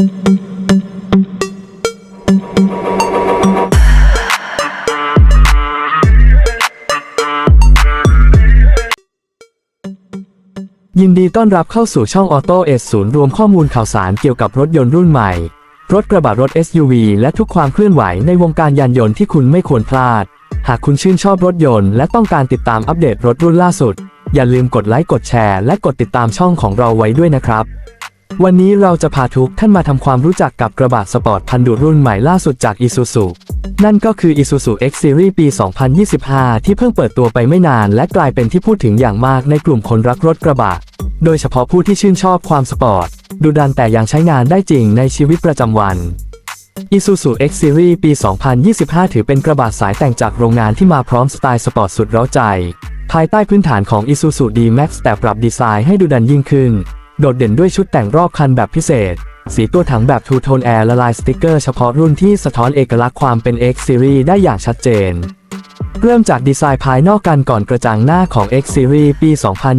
ยินดีต้อนรับเข้าสู่ช่องออโต้เอสศูนย์รวมข้อมูลข่าวสารเกี่ยวกับรถยนต์รุ่นใหม่ รถกระบะรถ SUV และทุกความเคลื่อนไหวในวงการยานยนต์ที่คุณไม่ควรพลาด หากคุณชื่นชอบรถยนต์และต้องการติดตามอัปเดตรถรุ่นล่าสุด อย่าลืมกดไลค์กดแชร์และกดติดตามช่องของเราไว้ด้วยนะครับ วันนี้เราจะพาทุกท่านมาทำความรู้จักกับกระบะสปอร์ตพันดุรุ่นใหม่ล่าสุดจาก Isuzu นั่นก็คือ Isuzu X Series ปี 2025 ที่เพิ่งเปิดตัวไปไม่นานและกลายเป็นที่พูดถึงอย่างมากในกลุ่มคนรักรถกระบะ โดยเฉพาะผู้ที่ชื่นชอบความสปอร์ต ดูดันแต่ยังใช้งานได้จริงในชีวิตประจำวัน Isuzu X Series ปี 2025 ถือเป็นกระบะสายแต่งจากโรงงานที่มาพร้อมสไตล์สปอร์ตสุดเร้าใจ ภายใต้พื้นฐานของ Isuzu D-Max แต่ปรับดีไซน์ให้ดูดันยิ่งขึ้น โดดเด่นด้วยชุดแต่งรอบคันแบบพิเศษ สีตัวถังแบบทูโทนแอร์ละลายสติกเกอร์เฉพาะรุ่นที่สะท้อนเอกลักษณ์ความเป็น X Series ได้อย่างชัดเจน เริ่มจากดีไซน์ภายนอกกันก่อนกระจังหน้าของ X Series ปี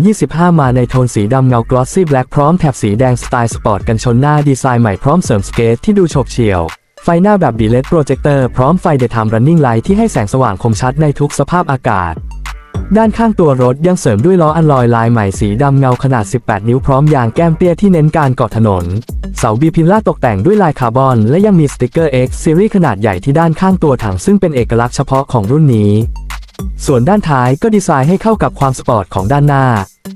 2025 มาในโทนสีดำเงา Glossy Black พร้อมแถบสีแดงสไตล์สปอร์ตกันชนหน้าดีไซน์ใหม่พร้อมเสริมสเกตที่ดูโฉบเฉี่ยวไฟหน้าแบบดีเล d โปรเจคเตอร์พร้อมไฟ Daytime Running Light ที่ให้แสงสว่างคมชัดในทุกสภาพอากาศ ด้านข้างตัวรถยังเสริมด้วยล้ออัลลอยลายใหม่สีดำเงาขนาด 18 นิ้วพร้อมยางแก้มเตี้ยที่เน้นการเกาะถนน เสาบีพิลล่าตกแต่งด้วยลายคาร์บอน และยังมีสติกเกอร์ X Series ขนาดใหญ่ที่ด้านข้างตัวถังซึ่งเป็นเอกลักษณ์เฉพาะของรุ่นนี้ ส่วนด้านท้ายก็ดีไซน์ให้เข้ากับความสปอร์ตของด้านหน้า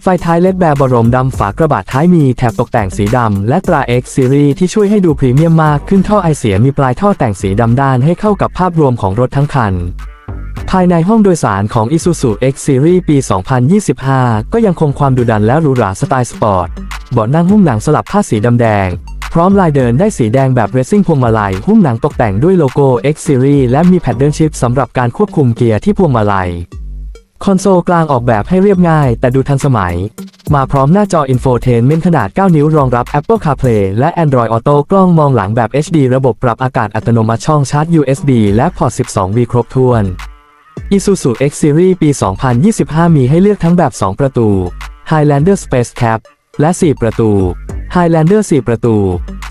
ไฟท้ายเลดแบร์บรมดำฝากระบะท้ายมีแถบตกแต่งสีดำและตรา X Series ที่ช่วยให้ดูพรีเมียมมากขึ้นท่อไอเสียมีปลายท่อแต่งสีดำด้านให้เข้ากับภาพรวมของรถทั้งคัน ภายในห้องโดยสารของ Isuzu X Series ปี 2025 ก็ยังคงความดุดันและหรูหราสไตล์สปอร์ต เบาะนั่งหุ้มหนังสลับผ้าสีดำแดง พร้อมลายเดินได้สีแดงแบบเรซิ่งพวงมาลัย หุ้มหนังตกแต่งด้วยโลโก้ X Series และมีแพดเดิลชิพสำหรับการควบคุมเกียร์ที่พวงมาลัย คอนโซลกลางออกแบบให้เรียบง่าย แต่ดูทันสมัย มาพร้อมหน้าจอ Infotainment ขนาด 9 นิ้วรองรับ Apple CarPlay และ Android Auto กล้องมองหลังแบบ HD ระบบปรับอากาศอัตโนมัติช่องชาร์จ USB และพอร์ต 12V ครบถ้วน Isuzu X Series ปี 2025 มีให้เลือกทั้งแบบ 2 ประตู Highlander Space Cap และ 4 ประตู Highlander 4 ประตู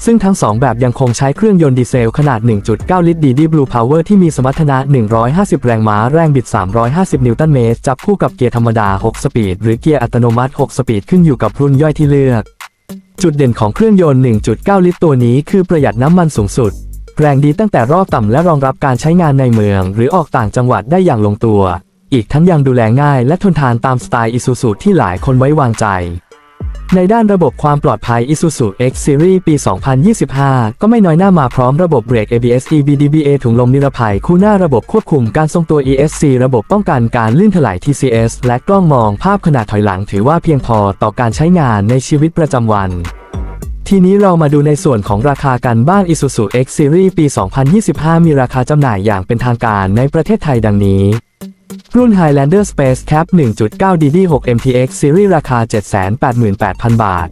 ซึ่งทั้ง 2 แบบยังคงใช้เครื่องยนต์ดีเซลขนาด 1.9 ลิตร DD Blue Power ที่มีสมรรถนะ 150 แรงม้า แรงบิด 350 นิวตันเมตร จับคู่กับเกียร์ธรรมดา 6 สปีด หรือเกียร์อัตโนมัติ 6 สปีด ขึ้นอยู่กับรุ่นย่อยที่เลือก จุดเด่นของเครื่องยนต์ 1.9 ลิตรตัวนี้คือประหยัดน้ำมันสูงสุด แรงดีตั้งแต่รอบต่ำและรองรับการใช้งานในเมือง หรือออกต่างจังหวัดได้อย่างลงตัว อีกทั้งยังดูแลง่ายและทนทานตามสไตล์ Isuzu ที่หลายคนไว้วางใจ ในด้านระบบความปลอดภัย Isuzu X Series ปี 2025 ก็ไม่น้อยหน้ามาพร้อมระบบเบรก ABS EBDBA ถุงลมนิรภัยคู่หน้าระบบควบคุมการทรงตัว ESC ระบบป้องกันการลื่นถลาย TCS และกล้องมองภาพขนาดถอยหลังถือว่าเพียงพอต่อการใช้งานในชีวิตประจำวัน ทีนี้เรามาดูในส่วนของราคากันบ้าน Isuzu X Series ปี 2025 มีราคาจำหน่ายอย่างเป็นทางการในประเทศไทยดังนี้ รุ่น Highlander Space Cap 1.9 DD6 MTX Series ราคา 788,000 บาท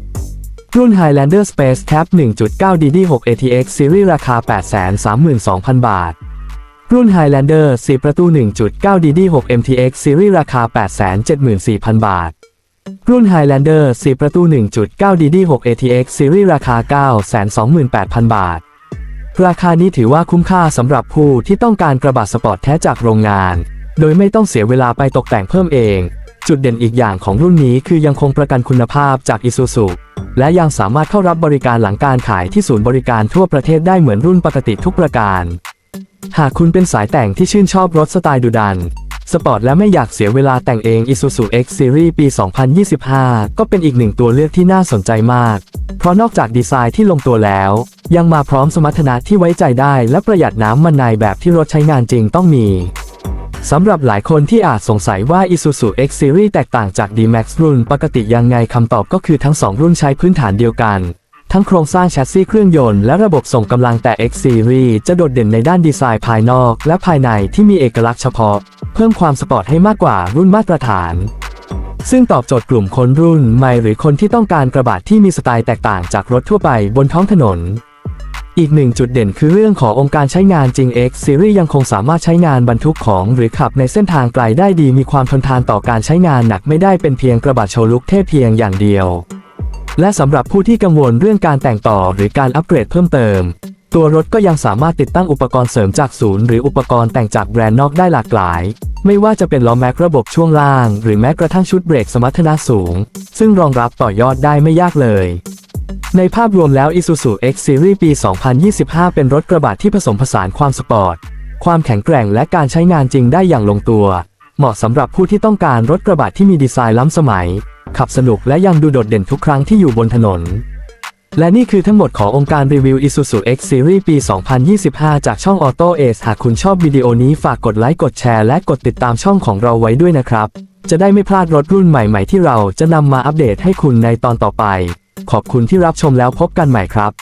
รุ่น Highlander Space Cap 1.9 DD6 ATX Series ราคา 832,000 บาท รุ่น Highlander 4 ประตู 1.9 DD6 MTX Series ราคา 874,000 บาท รุ่น Highlander 4 ประตู 1.9 DD6 ATX Series ราคา 928,000 บาท ราคานี้ถือว่าคุ้มค่าสำหรับผู้ที่ต้องการกระบะสปอร์ตแท้จากโรงงาน โดยไม่ต้องเสียเวลาไปตกแต่งเพิ่มเอง จุดเด่นอีกอย่างของรุ่นนี้คือยังคงประกันคุณภาพจาก Isuzu และยังสามารถเข้ารับบริการหลังการขายที่ศูนย์บริการทั่วประเทศได้เหมือนรุ่นปกติทุกประการ หากคุณเป็นสายแต่งที่ชื่นชอบรถสไตล์ดุดัน สปอร์ตและไม่อยากเสียเวลาแต่งเอง Isuzu X Series ปี 2025 ก็เป็นอีกหนึ่งตัวเลือกที่น่าสนใจมาก เพราะนอกจากดีไซน์ที่ลงตัวแล้ว ยังมาพร้อมสมรรถนะที่ไว้ใจได้และประหยัดน้ำมันในแบบที่รถใช้งานจริงต้องมีสำหรับหลายคนที่อาจสงสัยว่า Isuzu X Series แตกต่างจาก D-Max รุ่นปกติยังไงคำตอบก็คือทั้ง 2 รุ่นใช้พื้นฐานเดียวกัน ทั้งโครงสร้างแชสซีเครื่องยนต์และระบบส่งกำลังแต่ X Series จะโดดเด่นในด้านดีไซน์ภายนอกและภายในที่มีเอกลักษณ์เฉพาะ พิ่มความสปอร์ตให้มากกว่ารุ่นมาตรฐาน ซึ่งตอบโจทย์กลุ่มคนรุ่นใหม่หรือคนที่ต้องการกระบะที่มีสไตล์แตกต่างจากรถทั่วไปบนท้องถนน อีกหนึ่งจุดเด่นคือเรื่องขององค์การใช้งานจริง X Series ยังคงสามารถใช้งานบรรทุกของหรือขับในเส้นทางไกลได้ดีมีความทนทานต่อการใช้งานหนักไม่ได้เป็นเพียงกระบะโชว์ลุกเท่เพียงอย่างเดียว และสำหรับผู้ที่กังวลเรื่องการแต่งต่อหรือการอัปเกรดเพิ่มเติมตัวรถก็ยังสามารถติดตั้งอุปกรณ์เสริมจากศูนย์หรืออุปกรณ์แต่งจากแบรนด์นอกได้หลากหลาย ไม่ว่าจะเป็นล้อแม็กระบบช่วงล่าง หรือแม้กระทั่งชุดเบรกสมรรถนะสูง ซึ่งรองรับต่อยอดได้ไม่ยากเลย ในภาพรวมแล้ว Isuzu X Series ปี 2025 เป็นรถกระบะที่ผสมผสานความสปอร์ต ความแข็งแกร่งและการใช้งานจริงได้อย่างลงตัว เหมาะสำหรับผู้ที่ต้องการรถกระบะที่มีดีไซน์ล้ำสมัย ขับสนุกและยังดูโดดเด่นทุกครั้งที่อยู่บนถนน และนี่คือทั้งหมดขององค์การรีวิว Isuzu X Series ปี 2025 จากช่อง Auto Ace หากคุณชอบวิดีโอนี้ฝากกดไลค์กดแชร์และกดติดตามช่องของเราไว้ด้วยนะครับ จะได้ไม่พลาดรถรุ่นใหม่ๆ ที่เราจะนำมาอัปเดตให้คุณในตอนต่อไป ขอบคุณที่รับชมแล้วพบกันใหม่ครับ